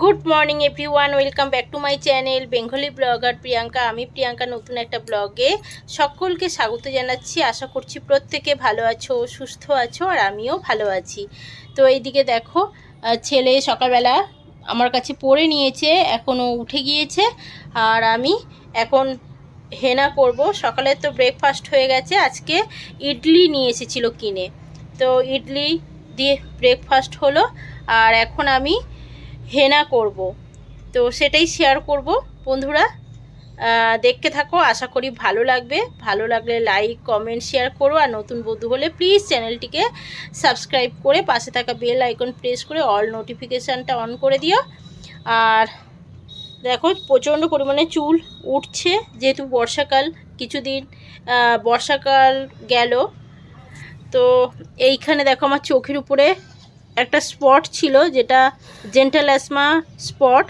Good morning everyone welcome back to my channel Bengali blogger Priyanka আমি প্রিয়াঙ্কা নতুন একটা ব্লগে সকলকে স্বাগত জানাচ্ছি। আশা করছি প্রত্যেকে ভালো আছো, সুস্থ আছো, আর আমিও ভালো আছি। তো এইদিকে দেখো ছেলে সকালবেলা আমার কাছে পড়ে নিয়েছে এখনও উঠে গিয়েছে, আর আমি এখন হেনা করব। সকালে তো ব্রেকফাস্ট হয়ে গেছে, আজকে ইডলি নিয়ে এসেছিল কিনে। তো ইডলি দিয়ে ব্রেকফাস্ট হলো, আর এখন আমি হেনা করব। তো সেটাই শেয়ার করব, বন্ধুরা। দেখতে থাকো, আশা করি ভালো লাগবে। ভালো লাগলে লাইক কমেন্ট শেয়ার করো। আর নতুন বন্ধু হলে প্লিজ চ্যানেলটিকে সাবস্ক্রাইব করে পাশে থাকা বেল আইকন প্রেস করে অল নোটিফিকেশানটা অন করে দিও। আর দেখো, প্রচণ্ড পরিমাণে চুল উঠছে, যেহেতু বর্ষাকাল, কিছুদিন বর্ষাকাল গেল। তো এইখানে দেখো আমার চোখের উপরে একটা স্পট ছিল যেটা জেন্টাল অ্যাসমা স্পট,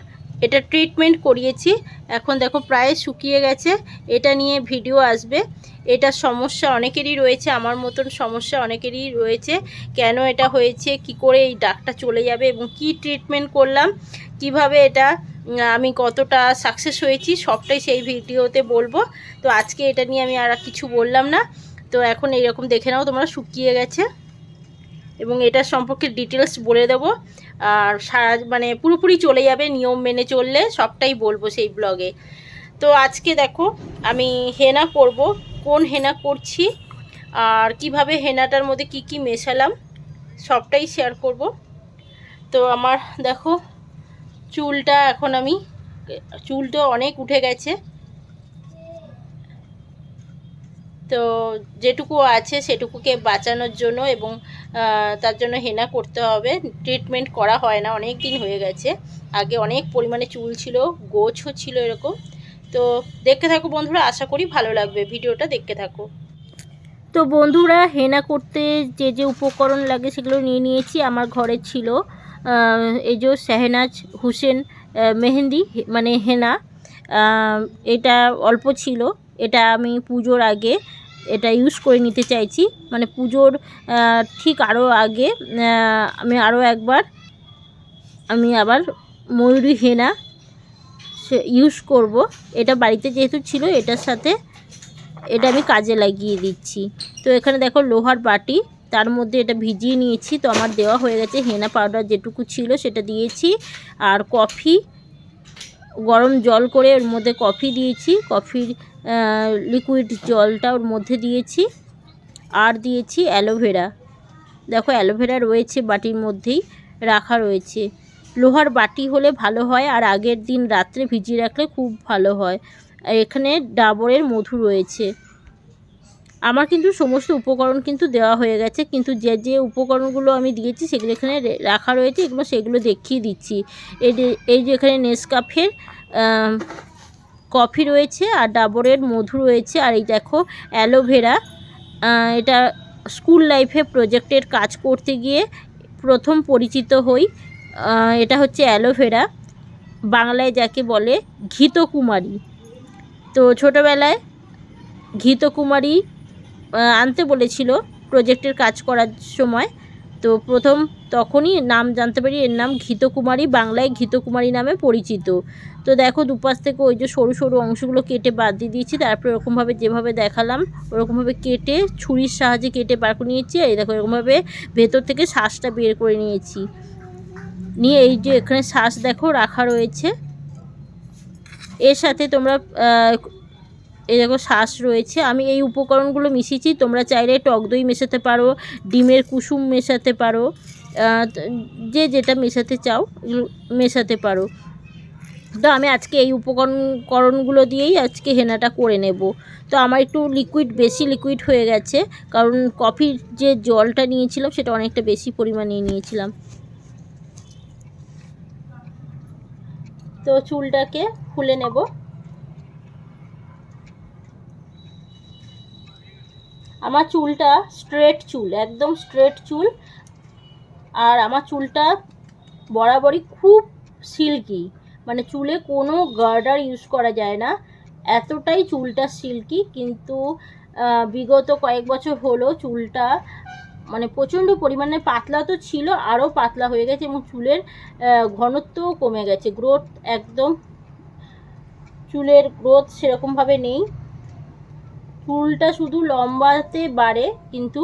এটা ট্রিটমেন্ট করিয়েছি। এখন দেখো প্রায় শুকিয়ে গেছে, এটা নিয়ে ভিডিও আসবে। এটা সমস্যা অনেকেরই রয়েছে, আমার মতন সমস্যা অনেকেরই রয়েছে। কেন এটা হয়েছে, কি করে এই ডাকটা চলে যাবে এবং কি ট্রিটমেন্ট করলাম, কীভাবে এটা আমি কতটা সাকসেস হয়েছি, সবটাই সেই ভিডিওতে বলব। তো আজকে এটা নিয়ে আমি আর কিছু বললাম না। তো এখন এইরকম দেখে নাও, তোমরা শুকিয়ে গেছে। এবং এটার সম্পর্কে ডিটেলস বলে দেবো। আর সারা মানে পুরোপুরি চলে যাবে, নিয়ম মেনে চললে সবটাই বলব সেই ব্লগে তো আজকে দেখো, আমি হেনা করব, কোন হেনা করছি, আর কীভাবে হেনাটার মধ্যে কি কি মেশালাম, সবটাই শেয়ার করব। তো আমার দেখো, চুলটা এখন আমি, চুলটা অনেক উঠে গেছে। তো যেটুকু আছে সেটুকুকে বাঁচানোর জন্য এবং তার জন্য হেনা করতে হবে। ট্রিটমেন্ট করা হয় না, অনেক দিন হয়ে গেছে। আগে অনেক পরিমাণে চুল ছিল, গোছও ছিল এরকম। তো দেখতে থাকো বন্ধুরা, আশা করি ভালো লাগবে। ভিডিওটা দেখতে থাকো। তো বন্ধুরা, হেনা করতে যে যে উপকরণ লাগে সেগুলো নিয়ে নিয়েছি। আমার ঘরে ছিল এই যে শাহনাজ হুসেন মেহেন্দি মানে হেনা এটা অল্প ছিল। এটা আমি পুজোর আগে এটা ইউজ করে নিতে চাইছি। মানে পুজোর ঠিক আরও আগে আমি আরও একবার, আমি আবার ময়ূরী হেনা সে ইউজ করব। এটা বাড়িতে যেহেতু ছিল, এটার সাথে এটা আমি কাজে লাগিয়ে দিচ্ছি। তো এখানে দেখো লোহার বাটি, তার মধ্যে এটা ভিজিয়ে নিয়েছি। তো আমার দেওয়া হয়ে গেছে হেনা পাউডার যেটুকু ছিল সেটা দিয়েছি। আর কফি, গরম জল করে ওর মধ্যে কফি দিয়েছি। কফির লিকুইড জলটা ওর মধ্যে দিয়েছি। আর দিয়েছি অ্যালোভেরা দেখো অ্যালোভেরা রয়েছে বাটির মধ্যেই, রাখা রয়েছে। লোহার বাটি হলে ভালো হয় আর আগের দিন রাত্রে ভিজিয়ে রাখলে খুব ভালো হয়। আর এখানে ডাবরের মধু রয়েছে। আমার কিন্তু সমস্ত উপকরণ কিন্তু দেওয়া হয়ে গেছে, কিন্তু যে যে উপকরণগুলো আমি দিয়েছি সেগুলো এখানে রাখা রয়েছে, এগুলো সেগুলো দেখিয়ে দিচ্ছি। এই যে এখানে নেসকাফের কফি রয়েছে আর ডাবরের মধু রয়েছে। আর এই দেখো, অ্যালোভেরা এটা স্কুল লাইফে প্রজেক্টের কাজ করতে গিয়ে প্রথম পরিচিত হই। এটা হচ্ছে অ্যালোভেরা, বাংলায় যাকে বলে ঘৃতকুমারী। তো ছোটোবেলায় ঘৃতকুমারী আনতে বলেছিল প্রজেক্টের কাজ করার সময়। তো প্রথম তখনই নাম জানতে পারি, এর নাম ঘৃতকুমারী, বাংলায় ঘৃতকুমারী নামে পরিচিত। তো দেখো দুপাশ থেকে ওই যে সরু সরু অংশগুলো কেটে বাদ দিয়ে দিয়েছি, তারপরে ওরকমভাবে যেভাবে দেখালাম, ওরকমভাবে কেটে ছুরির সাহায্যে কেটে বার করে নিয়েছি এই দেখো এরকমভাবে ভেতর থেকে শ্বাসটা বের করে নিয়েছি। নিয়ে এই যে এখানে শ্বাস দেখো রাখা রয়েছে। এর সাথে তোমরা এই দেখো শ্বাস রয়েছে। আমি এই উপকরণগুলো মিশিয়েছি। তোমরা চাইলে টক দই মেশাতে পারো, ডিমের কুসুম মেশাতে পারো যে যেটা মেশাতে চাও মেশাতে পারো। তো আমি আজকে এই উপকরণকরণগুলো দিয়েই আজকে হেনাটা করে নেব। তো আমার একটু লিকুইড বেশি লিকুইড হয়ে গেছে, কারণ কফির যে জলটা নিয়েছিলাম, সেটা অনেকটা বেশি পরিমাণে নিয়েছিলাম। তো চুলটাকে খুলে নেব। আমার চুলটা স্ট্রেট চুল, একদম স্ট্রেট চুল। আর আমার চুলটা বরাবরই খুব সিল্কি মানে চুলে কোনো গার্ডার ইউজ করা যায় না। এতটাই চুলটা সিল্কি কিন্তু বিগত কয়েক বছর হলো চুলটা মানে প্রচণ্ড পরিমাণে পাতলা তো ছিল আরও পাতলা হয়ে গেছে এবং চুলের ঘনত্বও কমে গেছে। গ্রোথ একদম, চুলের গ্রোথ সেরকমভাবে নেই। চুলটা শুধু লম্বাতে বাড়ে, কিন্তু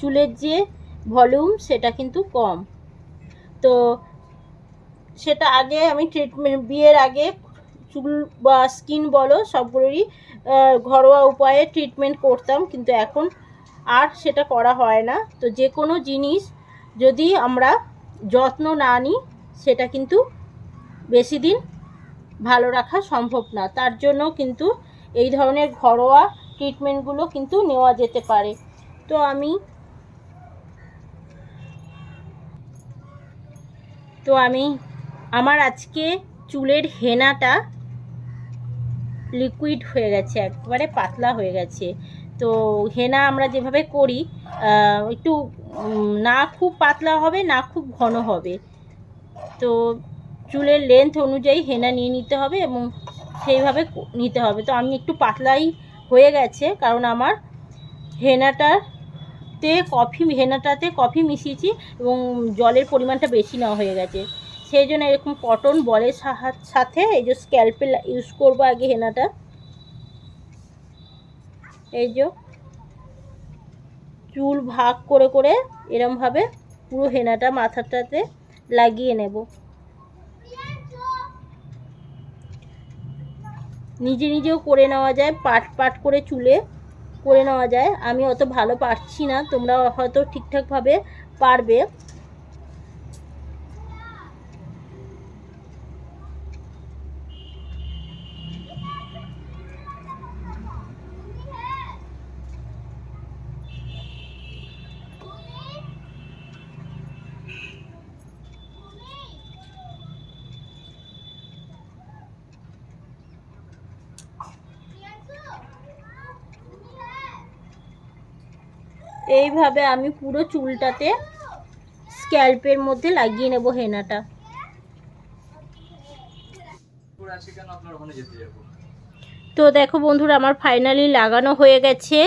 চুলের যে ভলিউম সেটা কিন্তু কম। তো সেটা আগে আমি ট্রিটমেন্ট বিয়ের আগে চুল বা স্কিন বলো, সবগুলোরই ঘরোয়া উপায়ে ট্রিটমেন্ট করতাম, কিন্তু এখন আর সেটা করা হয় না। তো যে কোনো জিনিস যদি আমরা যত্ন না নিই, সেটা কিন্তু বেশি দিন ভালো রাখা সম্ভব না। তার জন্য কিন্তু এই ধরনের ঘরোয়া ট্রিটমেন্টগুলো কিন্তু নেওয়া যেতে পারে। তো আমি তো আমি আমার আজকে চুলের হেনাটা লিকুইড হয়ে গেছে, একবারে পাতলা হয়ে গেছে। তো হেনা আমরা যেভাবে করি একটু না খুব পাতলা হবে, না খুব ঘন হবে। তো চুলের লেন্থ অনুযায়ী হেনা নিয়ে নিতে হবে এবং সেইভাবে নিতে হবে। তো আমি একটু পাতলাই হয়ে গেছে, কারণ আমার হেনাটাতে কফি হেনাটাতে কফি মিশিয়েছি এবং জলের পরিমাণটা বেশি নেওয়া হয়ে গেছে। সেই জন্য এরকম কটন বলের সাথে এই যে স্ক্যাল্পে ইউজ করব আগে হেনাটা। এই যে চুল ভাগ করে করে এরমভাবে পুরো হেনাটা মাথাটাতে লাগিয়ে নেব। নিজে নিজেও করে নেওয়া যায়, পাট পাট করে চুলে করে নেওয়া যায়। আমি অত ভালো পারছি না, তোমরা হয়তো ঠিকঠাকভাবে পারবে। এইভাবে আমি পুরো চুলটাতে স্ক্যাল্পের মধ্যে লাগিয়ে নেব হেনাটা। তো দেখো বন্ধুরা, আমার ফাইনালি লাগানো হয়ে গেছে।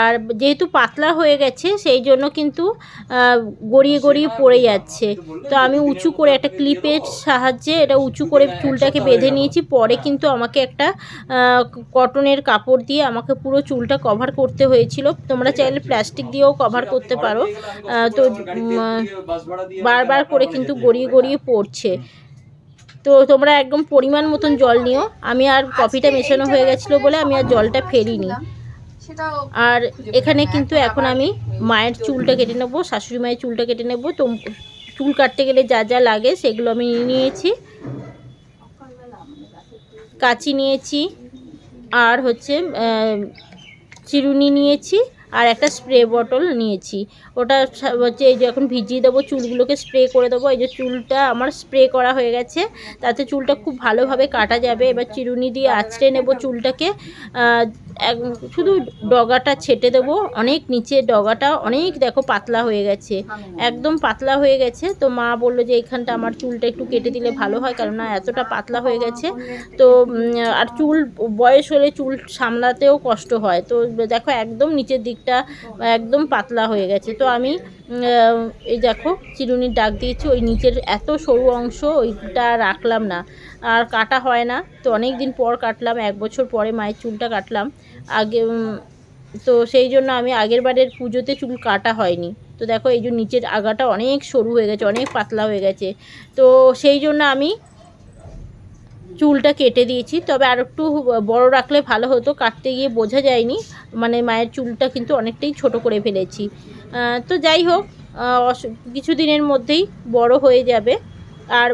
আর যেহেতু পাতলা হয়ে গেছে, সেই জন্য কিন্তু গড়িয়ে গড়িয়ে পড়ে যাচ্ছে। তো আমি উঁচু করে একটা ক্লিপের সাহায্যে এটা উঁচু করে চুলটাকে বেঁধে নিয়েছি। পরে কিন্তু আমাকে একটা কটনের কাপড় দিয়ে আমাকে পুরো চুলটা কভার করতে হয়েছিল। তোমরা চাইলে প্লাস্টিক দিয়েও কভার করতে পারো। তো বারবার করে কিন্তু গড়িয়ে গড়িয়ে পড়ছে। তো তোমরা একদম পরিমাণ মতন জল নিও। আমি আর কফিটা মেশানো হয়ে গেছিল বলে আমি আর জলটা ফেরিনি। আর এখানে কিন্তু এখন আমি মায়ের চুলটা কেটে নেব শাশুড়ি মায়ের চুলটা কেটে নেব। তো চুল কাটতে গেলে যা যা লাগে সেগুলো আমি নিয়ে নিয়েছি। কাঁচি নিয়েছি আর হচ্ছে চিরুনি নিয়েছি আর একটা স্প্রে বটল নিয়েছি। ওটা হচ্ছে এই যে এখন ভিজিয়ে দেবো চুলগুলোকে স্প্রে করে দেবো। এই যে চুলটা আমার স্প্রে করা হয়ে গেছে তাতে চুলটা খুব ভালোভাবে কাটা যাবে। এবার চিরুনি দিয়ে আঁচড়ে নেব চুলটাকে। এক- শুধু ডগাটা ছেটে দেবো, অনেক নিচে ডগাটা, অনেক দেখো পাতলা হয়ে গেছে। একদম পাতলা হয়ে গেছে। তো মা বলল যে এখানটা আমার চুলটা একটু কেটে দিলে ভালো হয়, কেননা এতটা পাতলা হয়ে গেছে। তো আর চুল বয়স হলে চুল সামলাতেও কষ্ট হয়। তো দেখো একদম নিচের দিকটা একদম পাতলা হয়ে গেছে। তো আমি এই দেখো চিরুনির ডাক দিয়েছি, ওই নিচের এত সরু অংশ ওইটা রাখলাম না। আর কাটা হয় না। তো অনেক দিন পর কাটলাম, এক বছর পরে মায়ের চুলটা কাটলাম। আগে তো সেই জন্য আমি আগের বারের পুজোতে চুল কাটা হয়নি। তো দেখো এই যে নিচের আগাটা অনেক সরু হয়ে গেছে অনেক পাতলা হয়ে গেছে। তো সেই জন্য আমি চুলটা কেটে দিয়েছি। তবে আর একটু বড় রাখলে ভালো হতো কাটতে গিয়ে বোঝা যায়নি। মানে মায়ের চুলটা কিন্তু অনেকটাই ছোট করে ফেলেছি। তো যাই হোক আহ, অস- কিছুদিনের মধ্যেই বড় হয়ে যাবে। আর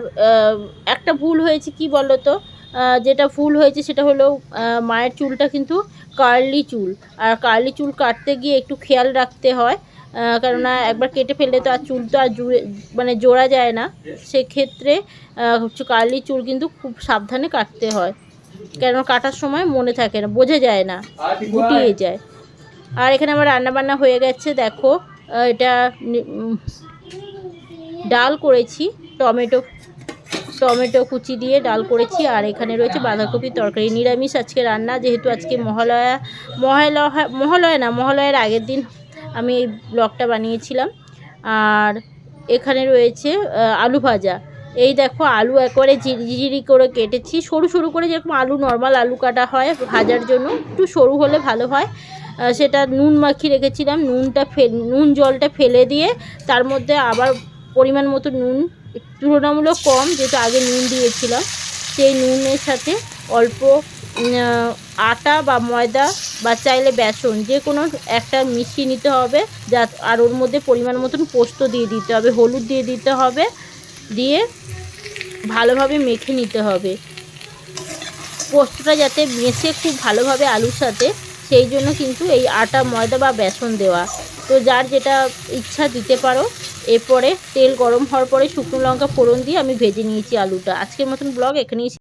একটা ভুল হয়েছে কি বলো তো যেটা ভুল হয়েছে সেটা হলো মায়ের চুলটা কিন্তু কার্লি চুল। আর কার্লি চুল কাটতে গিয়ে একটু খেয়াল রাখতে হয় কেননা একবার কেটে ফেললে তো আর চুল তো আর জুড়ে মানে জোড়া যায় না। সেক্ষেত্রে হচ্ছে কার্লি চুল কিন্তু খুব সাবধানে কাটতে হয়। কেন কাটার সময় মনে থাকে না, বোঝা যায় না গুটিয়ে যায়। আর এখানে আমার রান্নাবান্না হয়ে গেছে, দেখো এটা ডাল করেছি, টমেটো টমেটো কুচি দিয়ে ডাল করেছি, আর এখানে রয়েছে বাঁধাকপির তরকারি। নিরামিষ আজকে রান্না, যেহেতু আজকে মহালয়া মহালয়া মহালয়া না, মহালয়ার আগের দিন আমি এই ব্লগটা বানিয়েছিলাম। আর এখানে রয়েছে আলু ভাজা। এই দেখো, আলু একবারে ঝিরিঝিরি করে কেটেছি। সরু সরু করে যেরকম আলু, নর্মাল আলু কাটা হয় ভাজার জন্য, একটু সরু হলে ভালো হয়। সেটা নুন মাখিয়ে রেখেছিলাম। নুনটা ফে নুন জলটা ফেলে দিয়ে তার মধ্যে আবার পরিমাণ মতো নুন তুলনামূলক কম, যেহেতু আগে নুন দিয়েছিলাম। সেই নুনের সাথে অল্প আটা বা ময়দা বা চাইলে বেসন, যে কোনো একটা মিশিয়ে নিতে হবে, যা আর ওর মধ্যে পরিমাণ মতন পোস্ত দিয়ে দিতে হবে, হলুদ দিয়ে দিতে হবে, দিয়ে ভালোভাবে মেখে নিতে হবে। পোস্তটা যাতে মেশে খুব ভালোভাবে আলুর সাথে, সেই জন্য কিন্তু এই আটা, ময়দা বা বেসন দেওয়া। তো যার যেটা ইচ্ছা দিতে পারো এরপরে তেল গরম হওয়ার পরে শুকনো লঙ্কা ফোড়ন দিয়ে আমি ভেজে নিয়েছি আলুটা। আজকের মতন ব্লগ এখানেই